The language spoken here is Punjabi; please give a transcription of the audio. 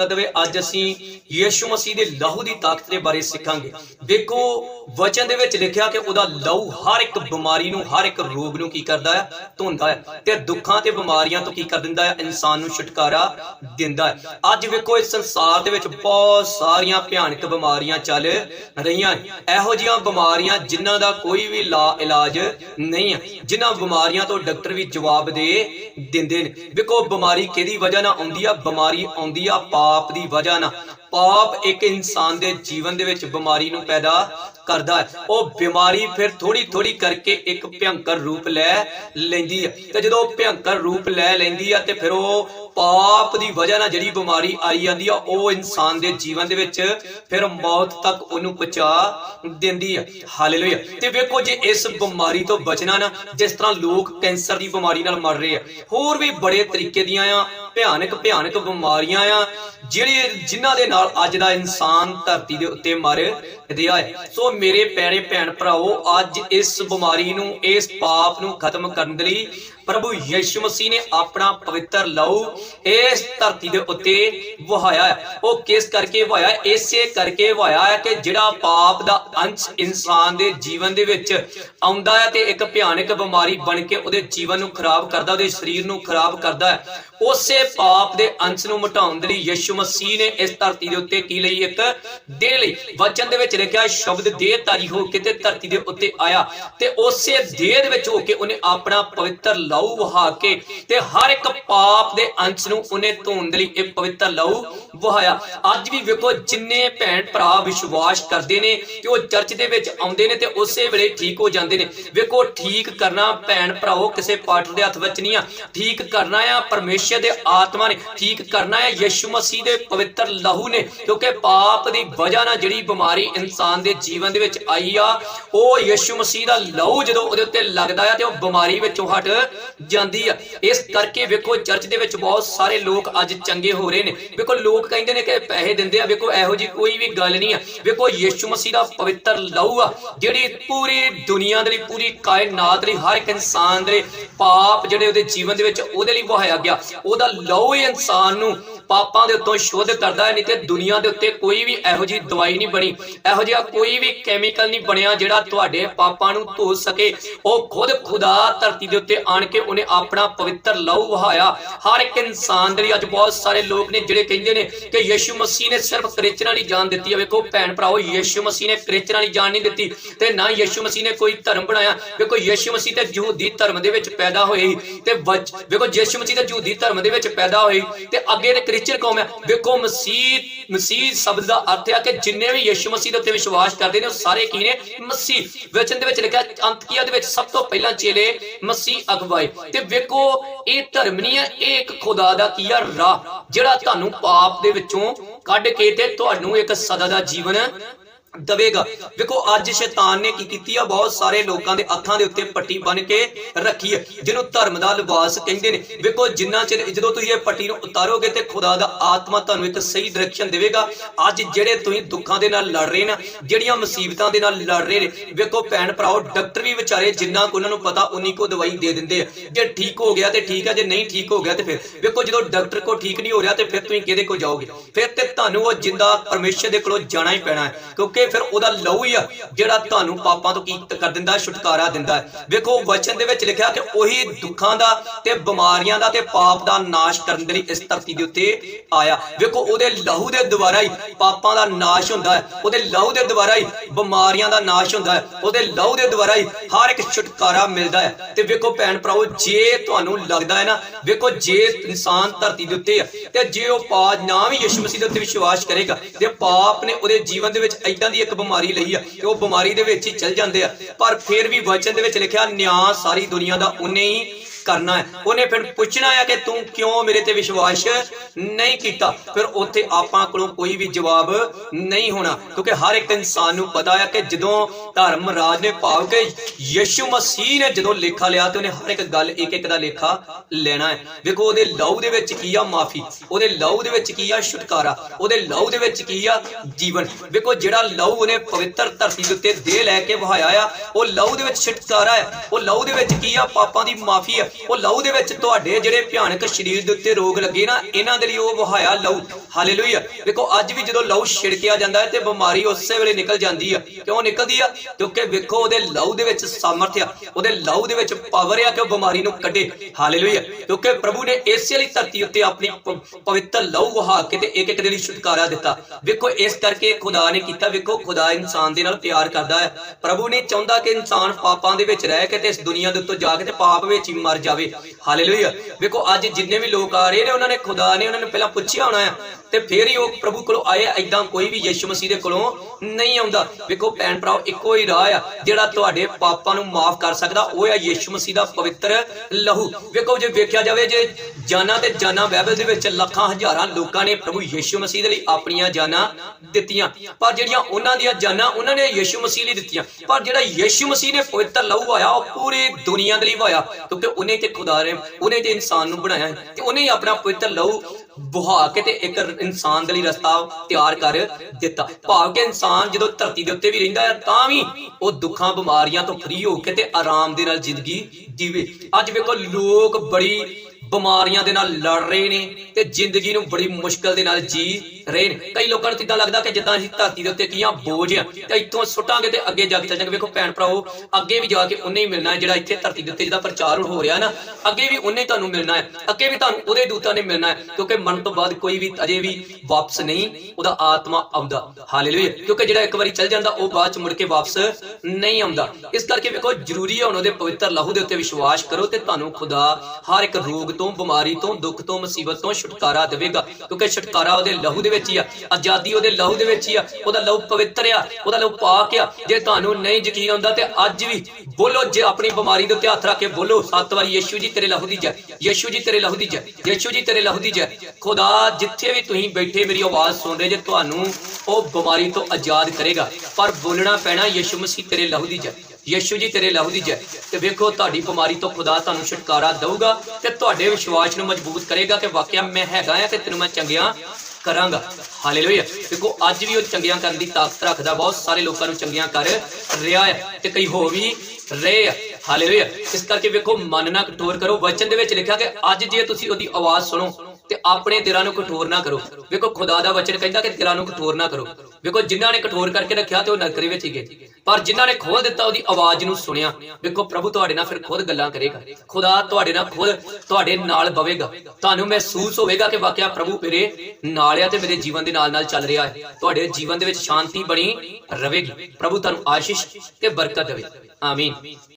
ਬਰਕਤ ਦੇਵੇ, ਅੱਜ ਅਸੀਂ ਯੀਸ਼ੂ ਮਸੀਹ ਦੇ ਲਹੂ ਦੀ ਤਾਕਤ ਦੇ ਬਾਰੇ ਸਿੱਖਾਂਗੇ। ਦੇਖੋ, ਵਚਨ ਦੇ ਵਿੱਚ ਲਿਖਿਆ ਕਿ ਉਹਦਾ ਲਹੂ ਹਰ ਇੱਕ ਬਿਮਾਰੀ ਨੂੰ, ਹਰ ਇੱਕ ਰੋਗ ਨੂੰ ਕੀ ਕਰਦਾ ਹੈ? ਧੋਂਦਾ ਹੈ। ਤੇ ਦੁੱਖਾਂ ਤੇ ਬਿਮਾਰੀਆਂ ਤੋਂ ਕੀ ਕਰ ਦਿੰਦਾ ਹੈ? ਇਨਸਾਨ ਨੂੰ ਛੁਟਕਾਰਾ ਦਿੰਦਾ ਹੈ। ਅੱਜ ਵੇਖੋ, ਇਸ ਸੰਸਾਰ ਦੇ ਵਿੱਚ ਬਹੁਤ ਸਾਰੀਆਂ ਭਿਆਨਕ ਬਿਮਾਰੀਆਂ ਚੱਲ ਰਹੀਆਂ ਇਹੋ ਜਿਹੀਆਂ ਬਿਮਾਰੀਆਂ ਜਿਨ੍ਹਾਂ ਦਾ ਕੋਈ ਵੀ ਲਾ ਇਲਾਜ ਨਹੀਂ ਹੈ। ਜਿਨ੍ਹਾਂ ਬਿਮਾਰੀਆਂ ਤੋਂ ਡਾਕਟਰ ਵੀ ਜਵਾਬ ਦੇ ਦਿੰਦੇ ਨੇ। ਵੇਖੋ, ਬਿਮਾਰੀ ਕਿਹਦੀ ਵਜ੍ਹਾ ਨਾਲ ਆਉਂਦੀ ਆ? ਬਿਮਾਰੀ ਆਉਂਦੀ ਆ ਪਾਪ ਦੀ ਵਜ੍ਹਾ ਨਾਲ। ਪਾਪ ਇੱਕ ਇਨਸਾਨ ਦੇ ਜੀਵਨ ਦੇ ਵਿੱਚ ਬਿਮਾਰੀ ਨੂੰ ਪੈਦਾ ਕਰਦਾ ਹੈ। ਉਹ ਬਿਮਾਰੀ ਫਿਰ ਥੋੜੀ ਥੋੜੀ ਕਰਕੇ ਇੱਕ ਭਿਅੰਕਰ ਰੂਪ ਲੈ ਲੈਂਦੀ ਹੈ। ਤੇ ਜਦੋਂ ਉਹ ਰੂਪ ਲੈ ਲੈਂਦੀ ਹੈ ਤੇ ਫਿਰ ਉਹ ਪਾਪ ਦੀ ਵਜ੍ਹਾ ਨਾਲ ਜਿਹੜੀ ਬਿਮਾਰੀ ਆਈ ਜਾਂਦੀ ਆ, ਉਹ ਇਨਸਾਨ ਦੇ ਜੀਵਨ ਦੇ ਵਿੱਚ ਫਿਰ ਮੌਤ ਤੱਕ ਉਹਨੂੰ ਪਹੁੰਚਾ ਦਿੰਦੀ ਆ। ਹਾਲੇਲੂਇਆ। ਤੇ ਵੇਖੋ ਜੇ ਇਸ ਬਿਮਾਰੀ ਤੋਂ ਬਚਣਾ ਨਾ, ਜਿਸ ਤਰ੍ਹਾਂ ਲੋਕ ਕੈਂਸਰ ਦੀ ਬਿਮਾਰੀ ਨਾਲ ਮਰ ਰਹੇ ਆ, ਹੋਰ ਵੀ ਬੜੇ ਤਰੀਕੇ ਦੀਆਂ ਆ, ਭਿਆਨਕ ਭਿਆਨਕ ਬਿਮਾਰੀਆਂ ਆ, ਜਿਹੜੇ ਜਿਨ੍ਹਾਂ ਦੇ ਨਾਲ ਅੱਜ ਦਾ ਇਨਸਾਨ ਧਰਤੀ ਦੇ ਉੱਤੇ ਮਰ ਰਿਹਾ ਹੈ। ਸੋ ਮੇਰੇ ਪਿਆਰੇ ਭੈਣ ਭਰਾਓ ਅੱਜ ਇਸ ਬਿਮਾਰੀ ਨੂੰ, ਇਸ ਪਾਪ ਨੂੰ ਖਤਮ ਕਰਨ ਦੇ ਲਈ ਪ੍ਰਭੂ ਯਿਸੂ ਮਸੀਹ ਨੇ ਆਪਣਾ ਪਵਿੱਤਰ ਲਹੂ ਇਸ ਧਰਤੀ ਦੇ ਉੱਤੇ ਵਹਾਇਆ ਹੈ। ਉਹ ਕਿਸ ਕਰਕੇ ਵਹਾਇਆ ਇਸੇ ਕਰਕੇ ਵਹਾਇਆ ਹੈ ਕਿ ਜਿਹੜਾ ਪਾਪ ਦਾ ਅੰਸ਼ ਇਨਸਾਨ ਦੇ ਜੀਵਨ ਦੇ ਵਿੱਚ ਆਉਂਦਾ ਹੈ ਤੇ ਇੱਕ ਭਿਆਨਕ ਬਿਮਾਰੀ ਬਣ ਕੇ ਉਹਦੇ ਜੀਵਨ ਨੂੰ ਖਰਾਬ ਕਰਦਾ, ਉਹਦੇ ਸਰੀਰ ਨੂੰ ਖਰਾਬ ਕਰਦਾ ਹੈ। ਉਸੇ ਪਾਪ ਦੇ ਅੰਸ਼ ਨੂੰ ਮਿਟਾਉਣ ਦੇ ਲਈ ਯਿਸੂ ਮਸੀਹ ਨੇ ਇਸ ਧਰਤੀ ਦੇ ਉੱਤੇ ਕੀ ਲਈ? ਇੱਕ ਦੇ ਲਈ। ਵਚਨ ਦੇ ਵਿੱਚ ਲਿਖਿਆ ਸ਼ਬਦ ਦੇਹ ਤਾਰੀ ਹੋ ਕੇ ਤੇ ਧਰਤੀ ਦੇ ਉੱਤੇ ਆਇਆ ਤੇ ਉਸੇ ਦੇਹ ਦੇ ਵਿੱਚ ਹੋ ਕੇ ਉਹਨੇ ਆਪਣਾ ਪਵਿੱਤਰ ਲਹੂ ਲਹੂ ਵਹਾ ਕੇ ਤੇ ਹਰ ਇੱਕ ਪਾਪ ਦੇ ਅੰਸ਼ ਨੂੰ ਉਹਨੇ ਧੋਣ ਦੇ ਲਈ ਇਹ ਪਵਿੱਤਰ ਲਹੂ ਵਹਾਇਆ। ਅੱਜ ਵੀ ਵੇਖੋ ਜਿੰਨੇ ਭੈਣ ਭਰਾ ਵਿਸ਼ਵਾਸ ਕਰਦੇ ਨੇ ਕਿ ਉਹ ਚਰਚ ਦੇ ਵਿੱਚ ਆਉਂਦੇ ਨੇ ਤੇ ਉਸੇ ਵੇਲੇ ਠੀਕ ਹੋ ਜਾਂਦੇ ਨੇ। ਵੇਖੋ ਠੀਕ ਕਰਨਾ ਭੈਣ ਭਰਾਓ ਕਿਸੇ ਪਾਟਰ ਦੇ ਹੱਥ ਵਿੱਚ ਨਹੀਂ ਆ। ਠੀਕ ਕਰਨਾ ਆ ਪਰਮੇਸ਼ਰ ਦੇ ਆਤਮਾ ਨੇ। ਠੀਕ ਕਰਨਾ ਹੈ ਯਿਸੂ ਮਸੀਹ ਦੇ ਪਵਿੱਤਰ ਲਹੂ ਨੇ। ਕਿਉਂਕਿ ਪਾਪ ਦੀ ਵਜ੍ਹਾ ਨਾਲ ਜਿਹੜੀ ਬਿਮਾਰੀ ਇਨਸਾਨ ਦੇ ਜੀਵਨ ਦੇ ਵਿੱਚ ਆਈ ਆ, ਉਹ ਯਿਸੂ ਮਸੀਹ ਦਾ ਲਹੂ ਜਦੋਂ ਉਹਦੇ ਉੱਤੇ ਲੱਗਦਾ ਆ ਤੇ ਉਹ ਬਿਮਾਰੀ ਵਿੱਚੋਂ ਹਟ ਜਾਂਦੀ ਆ। ਇਸ ਕਰਕੇ ਵੇਖੋ, ਚਰਚ ਦੇ ਵਿੱਚ ਬਹੁਤ ਸਾਰੇ ਲੋਕ ਅੱਜ ਚੰਗੇ ਹੋ ਰਹੇ ਨੇ। ਵੇਖੋ, ਲੋਕ ਕਹਿੰਦੇ ਨੇ ਕਿ ਪੈਸੇ ਦਿੰਦੇ ਆ। ਵੇਖੋ, ਇਹੋ ਜੀ ਕੋਈ ਵੀ ਗੱਲ ਨਹੀਂ ਆ। ਵੇਖੋ, ਯਿਸੂ ਮਸੀਹ ਦਾ ਪਵਿੱਤਰ ਲਹੂ ਆ, ਜਿਹੜੀ ਪੂਰੀ ਦੁਨੀਆ ਦੇ ਲਈ, ਪੂਰੀ ਕਾਇਨਾਤ ਲਈ, ਹਰ ਇੱਕ ਇਨਸਾਨ ਦੇ ਪਾਪ ਜਿਹੜੇ ਉਹਦੇ ਜੀਵਨ ਦੇ ਵਿੱਚ ਉਹਦੇ ਲਈ ਵਹਾਇਆ ਗਿਆ। ਉਹਦਾ ਲਹੂ ਹੀ ਇਨਸਾਨ ਨੂੰ ਪਾਪਾਂ ਦੇ ਉੱਤੋਂ ਸ਼ੁੱਧ ਕਰਦਾ ਹੈ, ਨਹੀਂ ਤੇ ਦੁਨੀਆ ਦੇ ਉੱਤੇ ਕੋਈ ਵੀ ਇਹੋ ਜੀ ਦਵਾਈ ਨਹੀਂ ਬਣੀ, ਇਹੋ ਜਿਹਾ ਕੋਈ ਵੀ ਕੈਮੀਕਲ ਨਹੀਂ ਬਣਿਆ ਜਿਹੜਾ ਤੁਹਾਡੇ ਪਾਪਾਂ ਨੂੰ ਧੋ ਸਕੇ। ਉਹ ਖੁਦ ਖੁਦਾ ਧਰਤੀ ਦੇ ਉੱਤੇ ਆਣ ਕੇ ਉਹਨੇ ਆਪਣਾ ਪਵਿੱਤਰ ਲਹੂ ਵਹਾਇਆ। ਹਰ ਇੱਕ ਇਨਸਾਨ ਦੇ ਲਈ ਅੱਜ ਬਹੁਤ ਸਾਰੇ ਲੋਕ ਨੇ ਜਿਹੜੇ ਕਹਿੰਦੇ ਨੇ ਕਿ ਯਿਸੂ ਮਸੀਹ ਨੇ ਸਿਰਫ ਕ੍ਰਿਸਚਨਾਂ ਦੀ ਜਾਨ ਦਿੱਤੀ ਹੈ ਵੇਖੋ ਭੈਣ ਭਰਾਓ, ਯਿਸੂ ਮਸੀਹ ਨੇ ਕ੍ਰਿਸਚਨਾਂ ਦੀ ਜਾਨ ਨਹੀਂ ਦਿੱਤੀ ਤੇ ਨਾ ਯਿਸੂ ਮਸੀਹ ਨੇ ਕੋਈ ਧਰਮ ਬਣਾਇਆ। ਵੇਖੋ ਯਿਸੂ ਮਸੀਹ ਤੇ ਯਹੂਦੀ ਧਰਮ ਦੇ ਵਿੱਚ ਪੈਦਾ ਹੋਏ ਤੇ ਵੇਖੋ ਯਿਸੂ ਮਸੀਹ ਤੇ ਯਹੂਦੀ ਧਰਮ ਦੇ ਵਿੱਚ ਪੈਦਾ ਹੋਏ ਤੇ ਅੱਗੇ ਦੇ ਕ੍ਰਿਸਚਨ ਕੌਮ ਹੈ। ਵੇਖੋ ਮਸੀਹ ਮਸੀਹ ਸ਼ਬਦ ਦਾ ਅਰਥ ਹੈ ਕਿ ਜਿੰਨੇ ਵੀ ਯਿਸੂ ਮਸੀਹ ਦੇ ਉੱਤੇ ਵਿਸ਼ਵਾਸ ਕਰਦੇ ਨੇ, ਉਹ ਸਾਰੇ ਕੀ ਨੇ? ਮਸੀਹ। ਵਚਨ ਦੇ ਵਿੱਚ ਲਿਖਿਆ, ਅੰਤਕੀਆ ਦੇ ਵਿੱਚ ਸਭ ਤੋਂ ਪਹਿਲਾਂ ਚੇਲੇ ਮਸੀਹ ਅਗਵਾਏ। ਤੇ ਵੇਖੋ, ਇਹ ਧਰਮ ਨਹੀਂ ਹੈ, ਇਹ ਇੱਕ ਖੁਦਾ ਦਾ ਕੀ ਆ? ਰਾਹ, ਜਿਹੜਾ ਤੁਹਾਨੂੰ ਪਾਪ ਦੇ ਵਿੱਚੋਂ ਕੱਢ ਕੇ ਤੇ ਤੁਹਾਨੂੰ ਇੱਕ ਸਦਾ ਦਾ ਜੀਵਨ ਦਵੇਗਾ। ਵੇਖੋ, ਅੱਜ ਸ਼ੈਤਾਨ ਨੇ ਕੀ ਕੀਤੀ ਆ? ਬਹੁਤ ਸਾਰੇ ਲੋਕਾਂ ਦੇ ਅੱਖਾਂ ਦੇ ਉੱਤੇ ਪੱਟੀ ਬੰਨ ਕੇ ਰੱਖੀ ਹੈ ਜਿਹਨੂੰ ਧਰਮ ਦਾ ਲਿਬਾਸ ਕਹਿੰਦੇ ਨੇ। ਵੇਖੋ, ਜਿੰਨਾ ਚਿਰ ਜਦੋਂ ਤੁਸੀਂ ਇਹ ਪੱਟੀ ਨੂੰ ਉਤਾਰੋਗੇ ਤੇ ਖੁਦਾ ਦਾ ਆਤਮਾ ਤੁਹਾਨੂੰ ਇੱਕ ਸਹੀ ਡਾਇਰੈਕਸ਼ਨ ਦੇਵੇਗਾ, ਅੱਜ ਜਿਹੜੇ ਤੁਸੀਂ ਦੁੱਖਾਂ ਦੇ ਨਾਲ ਲੜ ਰਹੇ ਨਾ, ਜਿਹੜੀਆਂ ਮੁਸੀਬਤਾਂ ਦੇ ਨਾਲ ਲੜ ਰਹੇ ਨੇ, ਵੇਖੋ, ਭੈਣ ਭਰਾਓ, ਡਾਕਟਰ ਵੀ ਵਿਚਾਰੇ ਜਿੰਨਾ ਕੁ ਉਹਨਾਂ ਨੂੰ ਪਤਾ, ਉਨੀ ਕੋ ਦਵਾਈ ਦੇ ਦਿੰਦੇ ਆ। ਜੇ ਠੀਕ ਹੋ ਗਿਆ ਤੇ ਠੀਕ ਹੈ ਜੇ ਨਹੀਂ ਠੀਕ ਹੋ ਗਿਆ ਤੇ ਫਿਰ। ਵੇਖੋ, ਜਦੋਂ ਡਾਕਟਰ ਕੋ ਠੀਕ ਨਹੀਂ ਹੋ ਰਿਹਾ ਤੇ ਫਿਰ ਤੁਸੀਂ ਕਿਹਦੇ ਕੋ ਜਾਓਗੇ? ਫਿਰ ਤੇ ਤੁਹਾਨੂੰ ਉਹ ਜਿੰਦਾ ਪਰਮੇਸ਼ਰ ਦੇ ਕੋਲੋਂ ਜਾਣਾ ਹੀ ਪੈਣਾ ਹੈ, ਕਿਉਂਕਿ ਫਿਰ ਉਹਦਾ ਲਹੂ ਹੀ ਆ, ਜਿਹੜਾ ਤੁਹਾਨੂੰ ਪਾਪਾਂ ਤੋਂ ਕੀ ਕਰ ਦਿੰਦਾ, ਛੁਟਕਾਰਾ ਦਿੰਦਾ ਹੈ। ਵੇਖੋ, ਵਚਨ ਦੇ ਵਿੱਚ ਲਿਖਿਆ ਕਿ ਉਹੀ ਦੁੱਖਾਂ ਦਾ ਤੇ ਬਿਮਾਰੀਆਂ ਦਾ ਤੇ ਪਾਪ ਦਾ ਨਾਸ਼ ਕਰਨ ਦੇ ਲਈ ਇਸ ਧਰਤੀ ਦੇ ਉੱਤੇ ਆਇਆ। ਵੇਖੋ, ਉਹਦੇ ਲਹੂ ਦੇ ਦੁਆਰਾ ਹੀ ਪਾਪਾਂ ਦਾ ਨਾਸ਼ ਹੁੰਦਾ ਹੈ। ਉਹਦੇ ਲਹੂ ਦੇ ਦੁਆਰਾ ਹੀ ਬਿਮਾਰੀਆਂ ਦਾ ਨਾਸ਼ ਹੁੰਦਾ ਹੈ। ਉਹਦੇ ਲਹੂ ਦੇ ਦੁਆਰਾ ਹੀ ਹਰ ਇੱਕ ਛੁਟਕਾਰਾ ਮਿਲਦਾ ਹੈ। ਤੇ ਵੇਖੋ, ਭੈਣ ਭਰਾਓ, ਜੇ ਤੁਹਾਨੂੰ ਲੱਗਦਾ ਹੈ ਨਾ, ਵੇਖੋ, ਜੇ ਇਨਸਾਨ ਧਰਤੀ ਦੇ ਉੱਤੇ ਤੇ ਜੇ ਉਹ ਪਾਪ ਨਾ ਵੀ ਯਿਸੂ ਮਸੀਹ ਦੇ ਉੱਤੇ ਵਿਸ਼ਵਾਸ ਕਰੇਗਾ, ਤੇ ਪਾਪ ਨੇ ਉਹਦੇ ਜੀਵਨ ਦੇ ਵਿੱਚ ਐਦਾਂ ਦੀ ਇੱਕ ਬਿਮਾਰੀ ਲਈ ਆ ਤੇ ਉਹ ਬਿਮਾਰੀ ਦੇ ਵਿੱਚ ਹੀ ਚਲ ਜਾਂਦੇ ਆ। ਪਰ ਫਿਰ ਵੀ ਵਚਨ ਦੇ ਵਿੱਚ ਲਿਖਿਆ, ਨਿਆਂ ਸਾਰੀ ਦੁਨੀਆ ਦਾ ਉਹਨੇ ਹੀ ਕਰਨਾ ਹੈ। ਉਹਨੇ ਫਿਰ ਪੁੱਛਣਾ ਹੈ ਕਿ ਤੂੰ ਕਿਉਂ ਮੇਰੇ ਤੇ ਵਿਸ਼ਵਾਸ ਨਹੀਂ ਕੀਤਾ? ਫਿਰ ਉੱਥੇ ਆਪਾਂ ਕੋਲੋਂ ਕੋਈ ਵੀ ਜਵਾਬ ਨਹੀਂ ਹੋਣਾ। ਕਿਉਂਕਿ ਹਰ ਇੱਕ ਇਨਸਾਨ ਨੂੰ ਪਤਾ ਹੈ ਕਿ ਜਦੋਂ ਧਰਮ, ਰਾਜ ਨੇ ਭਾਵ ਕਿ ਯਿਸੂ ਮਸੀਹ ਨੇ ਜਦੋਂ ਲੇਖਾ ਲਿਆ ਤੇ ਉਹਨੇ ਹਰ ਇੱਕ ਗੱਲ ਇੱਕ ਇੱਕ ਦਾ ਲੇਖਾ ਲੈਣਾ ਹੈ। ਵੇਖੋ, ਉਹਦੇ ਲਹੂ ਦੇ ਵਿੱਚ ਕੀ ਆ ਮਾਫੀ? ਉਹਦੇ ਲਹੂ ਦੇ ਵਿੱਚ ਕੀ ਆ ਛੁਟਕਾਰਾ? ਉਹਦੇ ਲਹੂ ਦੇ ਵਿੱਚ ਕੀ ਆ ਜੀਵਨ? ਵੇਖੋ, ਜਿਹੜਾ ਲਹੂ ਉਹਨੇ ਪਵਿੱਤਰ ਧਰਤੀ ਦੇ ਉੱਤੇ ਦੇ ਲੈ ਕੇ ਵਹਾਇਆ ਆ, ਉਹ ਲਹੂ ਦੇ ਵਿੱਚ ਛੁਟਕਾਰਾ ਹੈ। ਉਹ ਲਹੂ ਦੇ ਵਿੱਚ ਕੀ ਆ? ਪਾਪਾਂ ਦੀ ਮਾਫੀ ਹੈ। ਉਹ ਲਹੂ ਦੇ ਵਿੱਚ ਤੁਹਾਡੇ ਜਿਹੜੇ ਭਿਆਨਕ ਸਰੀਰ ਦੇ ਉੱਤੇ ਰੋਗ ਲੱਗੇ ਨਾ, ਇਹਨਾਂ ਦੇ ਲਈ ਉਹ ਵਹਾਇਆ ਲਹੂ। ਹਾਲੇਲੂਇਆ ਵੇਖੋ, ਅੱਜ ਵੀ ਜਦੋਂ ਲਹੂ ਛਿੜਕਿਆ ਜਾਂਦਾ ਹੈ ਤੇ ਬਿਮਾਰੀ ਉਸੇ ਵੇਲੇ ਨਿਕਲ ਜਾਂਦੀ ਆ। ਕਿਉਂ ਨਿਕਲਦੀ ਆ? ਕਿਉਂਕਿ ਵੇਖੋ, ਉਹਦੇ ਲਹੂ ਦੇ ਵਿੱਚ ਸਮਰਥ ਆ। ਉਹਦੇ ਲਹੂ ਦੇ ਵਿੱਚ ਪਾਵਰ ਆ ਕਿ ਉਹ ਬਿਮਾਰੀ ਨੂੰ ਕੱਢੇ। ਹਾਲੇਲੂਇਆ ਕਿਉਂਕਿ ਪ੍ਰਭੂ ਨੇ ਇਸੇ ਲਈ ਧਰਤੀ ਉੱਤੇ ਆਪਣੀ ਪਵਿੱਤਰ ਲਹੂ ਵਹਾ ਕੇ ਤੇ ਇੱਕ ਇੱਕ ਦੇ ਲਈ ਛੁਟਕਾਰਾ ਦਿੱਤਾ। ਵੇਖੋ, ਇਸ ਕਰਕੇ ਖੁਦਾ ਨੇ ਕੀਤਾ। ਵੇਖੋ, ਖੁਦਾ ਇਨਸਾਨ ਦੇ ਨਾਲ ਪਿਆਰ ਕਰਦਾ ਹੈ। ਪ੍ਰਭੂ ਨੇ ਚਾਹੁੰਦਾ ਕਿ ਇਨਸਾਨ ਪਾਪਾਂ ਦੇ ਵਿੱਚ ਰਹਿ ਕੇ ਤੇ ਇਸ ਦੁਨੀਆ ਦੇ ਉੱਤੋਂ ਜਾ ਕੇ ਤੇ ਪਾਪ ਵਿੱਚ ਹੀ ਮਰ ਜਾਵੇ। ਹਾਲੇਲੂਇਆ ਵੇਖੋ, ਅੱਜ ਜਿੰਨੇ ਵੀ ਲੋਕ ਆ ਰਹੇ ਨੇ, ਉਹਨਾਂ ਨੇ ਖੁਦਾ ਨੇ ਉਹਨਾਂ ਨੂੰ ਪਹਿਲਾਂ ਪੁੱਛਿਆ ਹੋਣਾ ਹੈ, ਤੇ ਫੇਰ ਹੀ ਉਹ ਪ੍ਰਭੂ ਕੋਲੋਂ ਆਏ ਐਦਾਂ ਕੋਈ ਵੀ ਯਿਸੂ ਮਸੀਹ ਦੇ ਕੋਲੋਂ ਨਹੀਂ ਆਉਂਦਾ। ਵੇਖੋ, ਭੈਣ ਭਰਾਓ, ਇੱਕੋ ਹੀ ਰਾਹ ਆ, ਜਿਹੜਾ ਤੁਹਾਡੇ ਪਾਪਾਂ ਨੂੰ ਮਾਫ ਕਰ ਸਕਦਾ। ਉਹ ਹੈ ਯਿਸੂ ਮਸੀਹ ਦਾ ਪਵਿੱਤਰ ਲਹੂ। ਵੇਖੋ, ਜੇ ਵੇਖਿਆ ਜਾਵੇ, ਜੇ ਜਾਨਾਂ ਤੇ ਜਾਨਾਂ ਬਾਈਬਲ ਦੇ ਵਿੱਚ ਲੱਖਾਂ ਹਜ਼ਾਰਾਂ ਲੋਕਾਂ ਨੇ ਪ੍ਰਭੂ ਯਿਸੂ ਮਸੀਹ ਦੇ ਲਈ ਆਪਣੀਆਂ ਜਾਨਾਂ ਦਿੱਤੀਆਂ। ਪਰ ਜਿਹੜੀਆਂ ਉਹਨਾਂ ਦੀਆਂ ਜਾਨਾਂ, ਉਹਨਾਂ ਨੇ ਯਿਸੂ ਮਸੀਹ ਲਈ ਦਿੱਤੀਆਂ। ਪਰ ਜਿਹੜਾ ਯਿਸੂ ਮਸੀਹ ਨੇ ਪਵਿੱਤਰ ਲਹੂ ਆਇਆ ਉਹ ਪੂਰੀ ਦੁਨੀਆ ਦੇ ਲਈ ਵਾਇਆ। ਕਿਉਂਕਿ ਉਹਨੇ ਤੇ ਖੁਦਾ ਨੇ, ਉਹਨੇ ਤੇ ਇਨਸਾਨ ਨੂੰ ਬਣਾਇਆ ਹੈ ਤੇ ਉਹਨੇ ਹੀ ਆਪਣਾ ਪਵਿੱਤਰ ਲਹੂ ਬਹਾ ਕੇ ਤੇ ਇੱਕ ਇਨਸਾਨ ਦੇ ਲਈ ਰਸਤਾ ਤਿਆਰ ਕਰ ਦਿੱਤਾ। ਭਾਵ ਕਿ ਇਨਸਾਨ ਜਦੋਂ ਧਰਤੀ ਦੇ ਉੱਤੇ ਵੀ ਰਹਿੰਦਾ ਹੈ, ਤਾਂ ਵੀ ਉਹ ਦੁੱਖਾਂ, ਬਿਮਾਰੀਆਂ ਤੋਂ ਫਰੀ ਹੋ ਕੇ ਤੇ ਆਰਾਮ ਦੇ ਨਾਲ ਜ਼ਿੰਦਗੀ ਜੀਵੇ। ਅੱਜ ਵੇਖੋ, ਲੋਕ ਬੜੀ ਬਿਮਾਰੀਆਂ ਦੇ ਨਾਲ ਲੜ ਰਹੇ ਨੇ ਤੇ ਜ਼ਿੰਦਗੀ ਨੂੰ ਬੜੀ ਮੁਸ਼ਕਲ ਦੇ ਨਾਲ ਜੀ ਰਹੇ ਨੇ। ਕਈ ਲੋਕਾਂ ਨੂੰ ਤਿੱਦਾਂ ਲੱਗਦਾ ਕਿ ਜਿੱਦਾਂ ਅਸੀਂ ਧਰਤੀ ਦੇ ਉੱਤੇ ਕੀਆਂ ਬੋਝ ਆ, ਤੇ ਇੱਥੋਂ ਸੁੱਟਾਂਗੇ ਤੇ ਅੱਗੇ ਜਾ ਕੇ ਚੱਲ ਜਾਵਾਂਗੇ। ਵੇਖੋ ਭੈਣ ਭਰਾਓ ਅੱਗੇ ਵੀ ਜਾ ਕੇ ਉਹਨੇ ਹੀ ਮਿਲਣਾ ਹੈ ਜਿਹੜਾ ਇੱਥੇ ਧਰਤੀ ਦੇ ਉੱਤੇ ਜਿਹਦਾ ਪ੍ਰਚਾਰ ਹੋ ਰਿਹਾ ਨਾ। ਅੱਗੇ ਵੀ ਉਹਨੇ ਤੁਹਾਨੂੰ ਮਿਲਣਾ ਹੈ। ਅੱਗੇ ਵੀ ਤੁਹਾਨੂੰ ਉਹਦੇ ਦੂਤਾਂ ਨੇ ਮਿਲਣਾ ਹੈ, ਕਿਉਂਕਿ ਮਨ ਤੋਂ ਬਾਅਦ ਕੋਈ ਵੀ ਅਜੇ ਵੀ ਵਾਪਸ ਨਹੀਂ, ਉਹਦਾ ਆਤਮਾ ਆਉਂਦਾ। ਹਾਲੇਲੂਇਆ। ਕਿਉਂਕਿ ਜਿਹੜਾ ਇੱਕ ਵਾਰੀ ਚੱਲ ਜਾਂਦਾ, ਉਹ ਬਾਅਦ ਚ ਮੁੜ ਕੇ ਵਾਪਸ ਨਹੀਂ ਆਉਂਦਾ। ਇਸ ਕਰਕੇ ਵੇਖੋ, ਜ਼ਰੂਰੀ ਹੈ ਹੁਣ ਉਹਦੇ ਪਵਿੱਤਰ ਲਹੂ ਦੇ ਉੱਤੇ ਵਿਸ਼ਵਾਸ ਕਰੋ ਤੇ ਤੁਹਾਨੂੰ ਖੁਦਾ ਹਰ ਇੱਕ ਰੋਗ ਤੋਂ, ਬਿਮਾਰੀ ਤੋਂ, ਦੁੱਖ ਤੋਂ, ਮੁਸੀਬਤ ਤੋਂ ਛੁਟਕਾਰਾ ਦੇਵੇਗਾ। ਕਿਉਂਕਿ ਛੁਟਕਾਰਾ ਉਹਦੇ ਲਹੂ ਦੇ ਵਿੱਚ ਹੀ ਆ, ਆਜ਼ਾਦੀ ਉਹਦੇ ਲਹੂ ਦੇ ਵਿੱਚ ਹੀ ਆ, ਉਹਦਾ ਲਹੂ ਪਵਿੱਤਰ ਆ, ਉਹਦਾ ਲਹੂ ਪਾਕ ਆ। ਜੇ ਤੁਹਾਨੂੰ ਨਹੀਂ ਯਕੀਨ ਆਉਂਦਾ ਤੇ ਅੱਜ ਵੀ ਬੋਲੋ, ਜੇ ਆਪਣੀ ਬਿਮਾਰੀ ਦੇ ਉੱਤੇ ਹੱਥ ਰੱਖ ਕੇ ਬੋਲੋ, ਸੱਤ ਵਾਰੀ ਯਿਸੂ ਜੀ ਤੇਰੇ ਲਹੂ ਦੀ ਜੈ, ਯਿਸੂ ਜੀ ਤੇਰੇ ਲਹੂ ਦੀ ਜੈ, ਯਿਸੂ ਜੀ ਤੇਰੇ ਲਹੂ ਦੀ ਜੈ। ਖੁਦਾ ਜਿੱਥੇ ਵੀ ਤੁਸੀਂ ਬੈਠੇ, ਮੇਰੀ ਆਵਾਜ਼ ਸੁਣ ਰਹੇ, ਜੇ ਤੁਹਾਨੂੰ ਉਹ ਬਿਮਾਰੀ ਤੋਂ ਆਜ਼ਾਦ ਕਰੇਗਾ, ਪਰ ਬੋਲਣਾ ਪੈਣਾ ਯਿਸੂ ਮਸੀਹ ਤੇਰੇ ਲਹੂ ਦੀ ਜੈ। ਯਿਸੂ ਜੀ, ਤੇਰੇ ਲਹੂ ਦੀ ਜੈ। ਤੇ ਵੇਖੋ, ਤੁਹਾਡੀ ਬਿਮਾਰੀ ਤੋਂ ਖੁਦਾ ਤੁਹਾਨੂੰ ਛੁਟਕਾਰਾ ਦਊਗਾ ਤੇ ਤੁਹਾਡੇ ਵਿਸ਼ਵਾਸ ਨੂੰ ਮਜ਼ਬੂਤ ਕਰੇਗਾ ਕਿ ਵਾਕਿਆ ਮੈਂ ਹੈਗਾ ਆ ਤੇ ਤੈਨੂੰ ਮੈਂ ਚੰਗਿਆ ਕਰਾਂਗਾ। ਹਾਲੇਲੂਇਆ ਦੇਖੋ, ਅੱਜ ਵੀ ਉਹ ਚੰਗੀਆਂ ਕਰਨ ਦੀ ਤਾਕਤ ਰੱਖਦਾ, ਬਹੁਤ ਸਾਰੇ ਲੋਕਾਂ ਨੂੰ ਚੰਗੀਆਂ ਕਰ ਰਿਹਾ ਹੈ ਤੇ ਕਈ ਹੋ ਵੀ ਰਹੇ ਆ। ਹਾਲੇਲੂਇਆ ਇਸ ਕਰਕੇ ਵੇਖੋ, ਮਨ ਨਾ ਕਠੋਰ ਕਰੋ। ਵਚਨ ਦੇ ਵਿੱਚ ਲਿਖਿਆ ਕਿ ਅੱਜ ਜੇ ਤੁਸੀਂ ਉਹਦੀ ਆਵਾਜ਼ ਸੁਣੋ ਤੇ ਆਪਣੇ ਦਿਲਾਂ ਨੂੰ ਕਠੋਰ ਨਾ ਕਰੋ। ਵੇਖੋ, ਖੁਦਾ ਦਾ ਵਚਨ ਕਹਿੰਦਾ ਕਿ ਦਿਲਾਂ ਨੂੰ ਕਠੋਰ ਨਾ ਕਰੋ। ਵੇਖੋ, ਜਿਨ੍ਹਾਂ ਨੇ ਕਠੋਰ ਕਰਕੇ ਰੱਖਿਆ ਤੇ ਉਹ ਨਰਕ ਵਿੱਚ ਹੀ ਗਏ ਪਰ ਜਿਨ੍ਹਾਂ ਨੇ ਖੋਲ ਦਿੱਤਾ, ਉਹਦੀ ਆਵਾਜ਼ ਨੂੰ ਸੁਣਿਆ। ਵੇਖੋ, ਪ੍ਰਭੂ ਤੁਹਾਡੇ ਨਾਲ ਫਿਰ ਖੁਦ ਗੱਲਾਂ ਕਰੇਗਾ। ਖੁਦਾ ਤੁਹਾਡੇ ਨਾਲ ਖੁਦ ਤੁਹਾਡੇ ਨਾਲ ਬਵੇਗਾ। ਤੁਹਾਨੂੰ ਮਹਿਸੂਸ ਹੋਵੇਗਾ ਕਿ ਵਾਕਿਆ ਪ੍ਰਭੂ ਮੇਰੇ ਨਾਲ ਆ ਤੇ ਮੇਰੇ ਜੀਵਨ ਦੇ ਨਾਲ ਨਾਲ ਚੱਲ ਰਿਹਾ ਹੈ। ਤੁਹਾਡੇ ਜੀਵਨ ਦੇ ਵਿੱਚ ਸ਼ਾਂਤੀ ਬਣੀ ਰਹੇਗੀ ਪ੍ਰਭੂ ਤੁਹਾਨੂੰ ਆਸ਼ੀਸ਼ ਤੇ ਬਰਕਤ ਦੇਵੇ। ਆਮੀਨ।